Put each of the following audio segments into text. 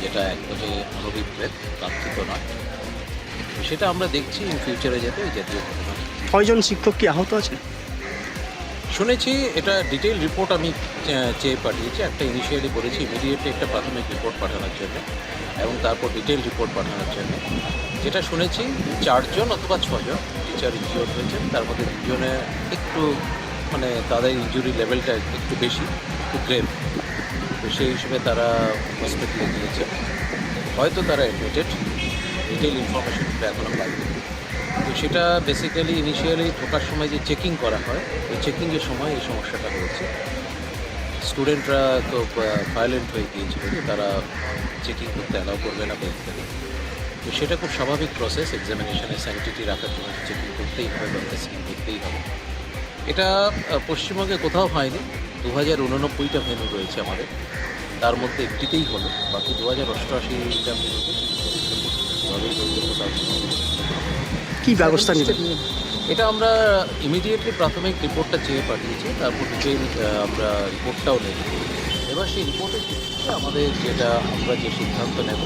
যেটা এক বছরে অনভিপ্রেত তার থেকে নয়। সেটা আমরা দেখছি ইন ফিউচারে যাতে এই জাতীয় ঘটনা। ছয়জন শিক্ষক কি আহত আছে শুনেছি এটা ডিটেল রিপোর্ট আমি চেয়ে পাঠিয়েছি। একটা ইনিশিয়ালি বলেছি ইমিডিয়েটলি একটা প্রাথমিক রিপোর্ট পাঠানোর জন্য এবং তারপর ডিটেল রিপোর্ট পাঠানোর জন্য। যেটা শুনেছি চারজন অথবা ছজন টিচার ইনজিওর হয়েছেন। তার মধ্যে দুজনে একটু মানে তাদের ইনজুরি লেভেলটা একটু বেশি একটু গ্রেভ তো সেই হিসেবে তারা হসপিটালে গিয়েছে। হয়তো তারা অ্যাডমিটেড ডিটেল ইনফরমেশন ইনফরমেশনটা এখনও পাইনি তো সেটা বেসিক্যালি ইনিশিয়ালি ঢোকার সময় যে চেকিং করা হয় ওই চেকিংয়ের সময় এই সমস্যাটা হয়েছে স্টুডেন্টরা তো ভায়োলেন্ট হয়ে গিয়েছিল যে তারা চেকিং করতে অ্যালাউ করবে না বা ইত্যাদি তো সেটা খুব স্বাভাবিক প্রসেস এক্সামিনেশনে স্যানিটিটি রাখার জন্য চেকিং করতেই হবে বা টেস্টিং করতেই হবে। এটা পশ্চিমবঙ্গে কোথাও হয়নি। দু হাজার উননব্বইটা ভেন্যু রয়েছে আমাদের। তার মধ্যে একটিতেই হলো। বাকি দু হাজার অষ্টআশিটা ভেন্যুতে কি ব্যবস্থা নেবেন? এটা আমরা ইমিডিয়েটলি প্রাথমিক রিপোর্টটা চেয়ে পাঠিয়েছি তারপর ডিটেল আমরা রিপোর্টটাও নেব। এবার সেই রিপোর্টের ভিত্তিতে আমাদের যেটা আমরা যে সিদ্ধান্ত নেব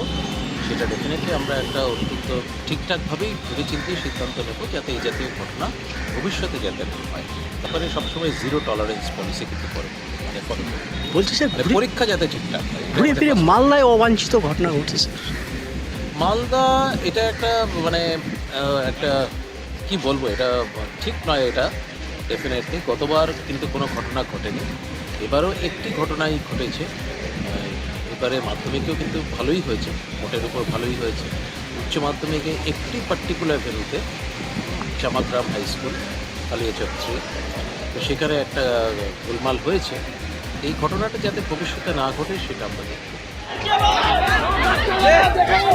সেটা ডেফিনেটলি আমরা একটা অত্যন্ত ঠিকঠাকভাবেই ভেবেচিন্তে সিদ্ধান্ত নেব যাতে এই জাতীয় ঘটনা ভবিষ্যতে যাতে না হয়। তারপরে সবসময় জিরো টলারেন্স পলিসি কিন্তু করে। মানে বলছি স্যার মানে পরীক্ষা যাতে ঠিকঠাক হয়। ঘুরে ফিরে মালদায় অবাঞ্ছিত ঘটনা ঘটছে। স্যার মালদা এটা একটা মানে একটা, কি বলব, এটা ঠিক নয় এটা ডেফিনেটলি গতবার কিন্তু কোনো ঘটনা ঘটেনি। এবারও একটি ঘটনাই ঘটেছে। এবারে মাধ্যমিকেও কিন্তু ভালোই হয়েছে, মোটের উপর ভালোই হয়েছে। উচ্চ মাধ্যমিকে একটি পার্টিকুলার ভেন্যুতে Chamagram high school Kaliachak three তো সেখানে একটা গোলমাল হয়েছে। এই ঘটনাটা যাতে ভবিষ্যতে না ঘটে, সেটা আমরা দেখব